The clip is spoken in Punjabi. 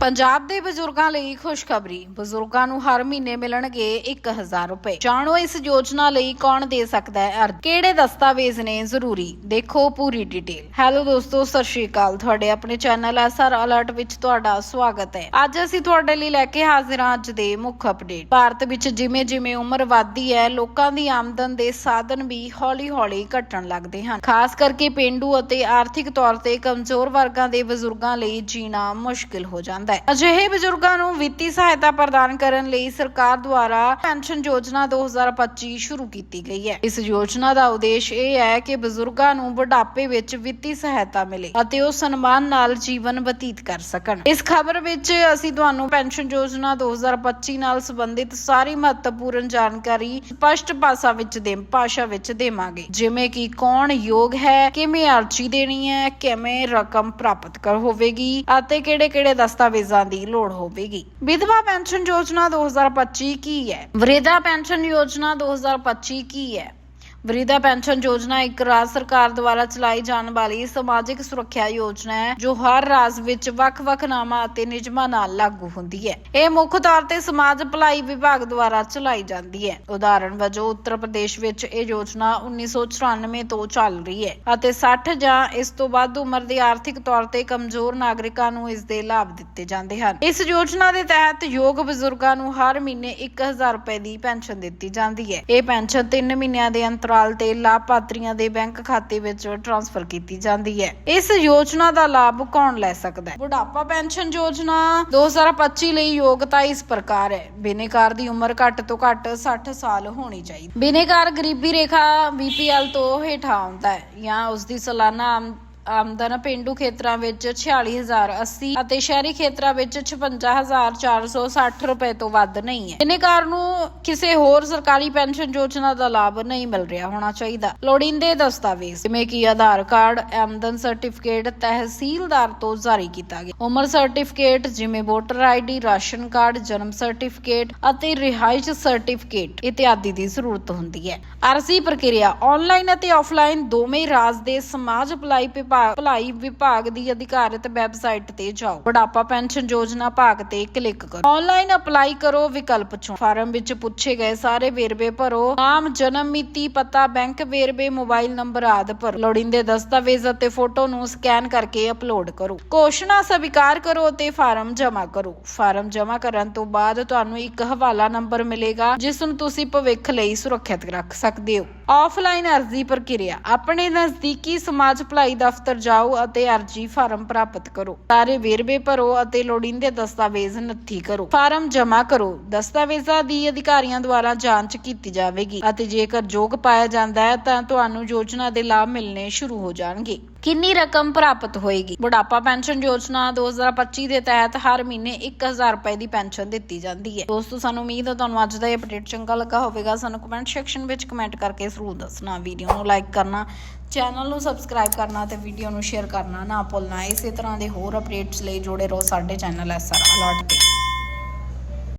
ਪੰਜਾਬ ਦੇ ਬਜ਼ੁਰਗਾਂ ਲਈ ਖੁਸ਼ਖਬਰੀ। ਬਜ਼ੁਰਗਾਂ ਨੂੰ ਹਰ ਮਹੀਨੇ ਮਿਲਣਗੇ 1000 ਰੁਪਏ। ਜਾਣੋ ਇਸ ਯੋਜਨਾ ਲਈ ਕੌਣ ਦੇ ਸਕਦਾ ਹੈ ਅਰਜ਼ੀ? ਕਿਹੜੇ ਦਸਤਾਵੇਜ਼ ਨੇ ਜ਼ਰੂਰੀ? ਦੇਖੋ ਪੂਰੀ ਡਿਟੇਲ। ਹੈਲੋ ਦੋਸਤੋ, ਸਤਿ ਸ਼੍ਰੀ ਅਕਾਲ। ਤੁਹਾਡੇ ਆਪਣੇ ਚੈਨਲ ਐਸਆਰ ਅਲਰਟ ਵਿੱਚ ਤੁਹਾਡਾ ਸਵਾਗਤ ਹੈ। ਅੱਜ ਅਸੀਂ ਤੁਹਾਡੇ ਲਈ ਲੈ ਕੇ ਹਾਜ਼ਰ ਹਾਂ ਅੱਜ ਦੇ ਮੁੱਖ ਅਪਡੇਟ। ਭਾਰਤ ਵਿੱਚ ਜਿਵੇਂ ਜਿਵੇਂ ਉਮਰ ਵੱਧਦੀ ਹੈ, ਲੋਕਾਂ ਦੀ ਆਮਦਨ ਦੇ ਸਾਧਨ ਵੀ ਹੌਲੀ-ਹੌਲੀ ਘਟਣ ਲੱਗਦੇ ਹਨ। ਖਾਸ ਕਰਕੇ ਪਿੰਡੂ ਅਤੇ ਆਰਥਿਕ ਤੌਰ ਤੇ ਕਮਜ਼ੋਰ ਵਰਗਾਂ ਦੇ ਬਜ਼ੁਰਗਾਂ ਲਈ ਜੀਣਾ ਮੁਸ਼ਕਿਲ ਹੋ ਜਾਂਦਾ ਹੈ। ਅਜਿਹੇ ਬਜ਼ੁਰਗਾਂ ਨੂੰ ਵਿੱਤੀ ਸਹਾਇਤਾ ਪ੍ਰਦਾਨ ਕਰਨ ਲਈ ਸਰਕਾਰ ਦੁਆਰਾ ਪੈਨਸ਼ਨ ਯੋਜਨਾ 2025 ਸ਼ੁਰੂ ਕੀਤੀ ਗਈ ਹੈ। ਇਸ ਯੋਜਨਾ ਦਾ ਉਦੇਸ਼ ਇਹ ਹੈ ਕਿ ਬਜ਼ੁਰਗਾਂ ਨੂੰ ਬੁਢਾਪੇ ਵਿੱਚ ਵਿੱਤੀ ਸਹਾਇਤਾ ਮਿਲੇ ਅਤੇ ਉਹ ਸਨਮਾਨ ਨਾਲ ਜੀਵਨ ਬਤੀਤ ਕਰ ਸਕਣ। ਇਸ ਖਬਰ ਵਿੱਚ ਅਸੀਂ ਤੁਹਾਨੂੰ ਪੈਨਸ਼ਨ ਯੋਜਨਾ 2025 ਨਾਲ ਸੰਬੰਧਿਤ ਸਾਰੀ ਮਹੱਤਵਪੂਰਨ ਜਾਣਕਾਰੀ ਸਪਸ਼ਟ ਭਾਸ਼ਾ ਵਿੱਚ ਦੇ ਭਾਸ਼ਾ ਵਿੱਚ ਦੇਵਾਂਗੇ। ਜਿਵੇਂ ਕਿ ਕੌਣ ਯੋਗ ਹੈ, ਕਿਵੇਂ ਅਰਜ਼ੀ ਦੇਣੀ ਹੈ, ਕਿਵੇਂ ਰਕਮ ਪ੍ਰਾਪਤ ਕਰ ਹੋਵੇਗੀ ਅਤੇ ਕਿਹੜੇ-ਕਿਹੜੇ ਦਸਤਾਵੇਜ਼ ਦੀ ਲੋੜ ਹੋਵੇਗੀ। ਵਿਧਵਾ ਪੈਨਸ਼ਨ ਯੋਜਨਾ 2025 ਕੀ ਹੈ? ਵ੍ਰਿਧਾ ਪੈਨਸ਼ਨ ਯੋਜਨਾ 2025 ਕੀ ਹੈ? ਵ੍ਰਿਧਾ ਪੈਨਸ਼ਨ ਯੋਜਨਾ ਇੱਕ ਰਾਜ ਸਰਕਾਰ ਦੁਆਰਾ ਚਲਾਈ ਜਾਣ ਵਾਲੀ ਸਮਾਜਿਕ ਸੁਰੱਖਿਆ ਯੋਜਨਾ ਹੈ, ਜੋ ਹਰ ਰਾਜ ਵਿੱਚ ਵੱਖ-ਵੱਖ ਨਾਮਾਂ ਅਤੇ ਨਿਯਮਾਂ ਨਾਲ ਲਾਗੂ ਹੁੰਦੀ ਹੈ। ਇਹ ਮੁੱਖ ਤੌਰ ਤੇ ਸਮਾਜ ਭਲਾਈ ਵਿਭਾਗ ਦੁਆਰਾ ਚਲਾਈ ਜਾਂਦੀ ਹੈ। ਉਦਾਹਰਣ ਵਜੋਂ, ਉੱਤਰ ਪ੍ਰਦੇਸ਼ ਵਿੱਚ ਇਹ ਯੋਜਨਾ 1994 ਤੋਂ ਚੱਲ ਰਹੀ ਹੈ ਅਤੇ 60 ਜਾਂ ਇਸ ਤੋਂ ਵੱਧ ਉਮਰ ਦੇ ਆਰਥਿਕ ਤੌਰ ਤੇ ਕਮਜ਼ੋਰ ਨਾਗਰਿਕਾਂ ਨੂੰ ਇਸ ਦੇ ਲਾਭ ਦਿੱਤੇ ਜਾਂਦੇ ਹਨ। ਇਸ ਯੋਜਨਾ ਦੇ ਤਹਿਤ ਯੋਗ ਬਜ਼ੁਰਗਾਂ ਨੂੰ ਹਰ ਮਹੀਨੇ 1000 ਰੁਪਏ ਦੀ ਪੈਨਸ਼ਨ ਦਿੱਤੀ ਜਾਂਦੀ ਹੈ। ਇਹ ਪੈਨਸ਼ਨ 3 ਮਹੀਨਿਆਂ ਦੇ ਅੰਤਰ ਅੰਤਰਾਲ ਤੇ ਲਾਭਪਾਤਰੀਆਂ ਦੇ ਬੈਂਕ ਖਾਤੇ ਵਿੱਚ ਟ੍ਰਾਂਸਫਰ ਕੀਤੀ ਜਾਂਦੀ ਹੈ। ਇਸ ਯੋਜਨਾ ਦਾ ਲਾਭ ਕੌਣ ਲੈ ਸਕਦਾ ਹੈ? ਬੁਢਾਪਾ ਪੈਨਸ਼ਨ ਯੋਜਨਾ 2025 ਲਈ ਯੋਗਤਾ ਇਸ ਪ੍ਰਕਾਰ ਹੈ। ਬਿਨੇਕਾਰ ਦੀ ਉਮਰ ਘੱਟ ਤੋਂ ਘੱਟ 60 ਸਾਲ ਹੋਣੀ ਚਾਹੀਦੀ। ਬਿਨੇਕਾਰ ਗਰੀਬੀ ਰੇਖਾ BPL ਤੋਂ ਹੇਠਾਂ ਆਉਂਦਾ ਹੈ ਜਾਂ ਉਸ ਦੀ ਸਾਲਾਨਾ ਆਮਦਨ ਪਿੰਡੂ ਖੇਤਰਾਂ ਵਿੱਚ 46080 ਅਤੇ ਸ਼ਹਿਰੀ ਖੇਤਰਾਂ ਵਿੱਚ 56460 ਰੁਪਏ ਤੋਂ ਵੱਧ ਨਹੀਂ ਹੈ। ਬਿਨੇਕਾਰ ਨੂੰ ਕਿਸੇ ਹੋਰ ਸਰਕਾਰੀ ਪੈਨਸ਼ਨ ਯੋਜਨਾ ਦਾ ਲਾਭ ਨਹੀਂ ਮਿਲ ਰਿਹਾ ਹੋਣਾ ਚਾਹੀਦਾ। ਲੋੜੀਂਦੇ ਦਸਤਾਵੇਜ਼, ਜਿਵੇਂ ਕਿ ਆਧਾਰ ਕਾਰਡ, ਆਮਦਨ ਸਰਟੀਫਿਕੇਟ ਤਹਿਸੀਲਦਾਰ ਤੋਂ ਜਾਰੀ ਕੀਤਾ ਗਿਆ। ਉਮਰ ਸਰਟੀਫਿਕੇਟ, ਜਿਵੇਂ ਵੋਟਰ ਆਈਡੀ ਰਾਸ਼ਨ ਕਾਰਡ, ਜਨਮ ਸਰਟੀਫਿਕੇਟ ਅਤੇ ਰਿਹਾਇਸ਼ ਸਰਟੀਫਿਕੇਟ ਇਤਿਆਦਿ ਦੀ ਜ਼ਰੂਰਤ ਹੁੰਦੀ ਹੈ। ਅਰਜ਼ੀ ਪ੍ਰਕਿਰਿਆ ਆਨਲਾਈਨ ਅਤੇ ਆਫਲਾਈਨ ਦੋਵੇਂ ਰਾਜ ਦੇ ਸਮਾਜ ਭਲਾਈ ਵਿਭਾਗ ਭਲਾਈ ਵਿਭਾਗ ਦੀ ਅਧਿਕਾਰਿਤ ਵੈਬਸਾਈਟ ਤੇ ਜਾਓ। ਬੁਢਾਪਾ ਪੈਨਸ਼ਨ ਯੋਜਨਾ ਭਾਗ ਤੇ ਕਲਿੱਕ ਕਰੋ। ਆਨਲਾਈਨ ਅਪਲਾਈ ਕਰੋ ਵਿਕਲਪ ਚੁਣੋ ਫਾਰਮ ਵਿੱਚ ਪੁੱਛੇ ਗਏ ਸਾਰੇ ਵੇਰਵੇ ਭਰੋ। ਨਾਮ, ਜਨਮ ਮਿਤੀ, ਪਤਾ, ਬੈਂਕ ਵੇਰਵੇ, ਮੋਬਾਈਲ ਨੰਬਰ ਆਦਿ ਭਰੋ। ਲੋੜੀਂਦੇ ਦਸਤਾਵੇਜ਼ ਅਤੇ ਫੋਟੋ ਨੂੰ ਸਕੈਨ ਕਰਕੇ ਅਪਲੋਡ ਕਰੋ। ਘੋਸ਼ਣਾ ਸਵੀਕਾਰ ਕਰੋ ਅਤੇ ਫਾਰਮ ਜਮ੍ਹਾਂ ਕਰੋ। ਫਾਰਮ ਜਮ੍ਹਾਂ ਕਰਨ ਤੋਂ ਬਾਅਦ ਤੁਹਾਨੂੰ ਇੱਕ ਹਵਾਲਾ ਨੰਬਰ ਮਿਲੇਗਾ, ਜਿਸ ਨੂੰ ਤੁਸੀਂ ਭਵਿੱਖ ਲਈ ਸੁਰੱਖਿਅਤ ਰੱਖ ਸਕਦੇ ਹੋ। ਆਫਲਾਈਨ ਅਰਜ਼ੀ ਪ੍ਰਕਿਰਿਆ। ਆਪਣੇ ਨਜ਼ਦੀਕੀ ਸਮਾਜ ਭਲਾਈ ਦਫ਼ਤਰ ਜਾਓ ਅਤੇ ਅਰਜ਼ੀ ਫਾਰਮ ਪ੍ਰਾਪਤ ਕਰੋ। ਸਾਰੇ ਵੇਰਵੇ ਭਰੋ ਅਤੇ ਲੋੜੀਂਦੇ ਦਸਤਾਵੇਜ਼ ਨੱਥੀ ਕਰੋ। ਫਾਰਮ ਜਮ੍ਹਾਂ ਕਰੋ। ਦਸਤਾਵੇਜ਼ਾਂ ਦੀ ਅਧਿਕਾਰੀਆਂ ਦੁਆਰਾ ਜਾਂਚ ਕੀਤੀ ਜਾਵੇਗੀ ਅਤੇ ਜੇਕਰ ਯੋਗ ਪਾਇਆ ਜਾਂਦਾ ਹੈ ਤਾਂ ਤੁਹਾਨੂੰ ਯੋਜਨਾ ਦੇ ਲਾਭ ਮਿਲਣੇ ਸ਼ੁਰੂ ਹੋ ਜਾਣਗੇ। ਕਿੰਨੀ ਰਕਮ ਪ੍ਰਾਪਤ ਹੋਏਗੀ? ਬੁਢਾਪਾ ਪੈਨਸ਼ਨ ਯੋਜਨਾ 2025 ਦੇ ਤਹਿਤ ਹਰ ਮਹੀਨੇ 1000 ਰੁਪਏ ਦੀ ਪੈਨਸ਼ਨ ਦਿੱਤੀ ਜਾਂਦੀ ਹੈ। ਦੋਸਤੋ, ਸਾਨੂੰ ਉਮੀਦ ਹੈ ਤੁਹਾਨੂੰ ਅੱਜ ਦਾ ਇਹ ਅਪਡੇਟ ਚੰਗਾ ਲੱਗਾ ਹੋਵੇਗਾ। ਸਾਨੂੰ ਕਮੈਂਟ ਸੈਕਸ਼ਨ ਵਿੱਚ ਕਮੈਂਟ ਕਰਕੇ ਜ਼ਰੂਰ ਦੱਸਣਾ। ਵੀਡੀਓ ਨੂੰ ਲਾਈਕ ਕਰਨਾ ਚੈਨਲ ਨੂੰ ਸਬਸਕ੍ਰਾਈਬ ਕਰਨਾ ਤੇ ਵੀਡੀਓ ਨੂੰ ਸ਼ੇਅਰ ਕਰਨਾ ਨਾ ਭੁੱਲਣਾ। ਇਸੇ ਤਰ੍ਹਾਂ ਦੇ ਹੋਰ ਅਪਡੇਟਸ ਲਈ ਜੁੜੇ ਰਹੋ ਸਾਡੇ ਚੈਨਲ ਐਸਆਰ ਅਲਰਟ ਤੇ।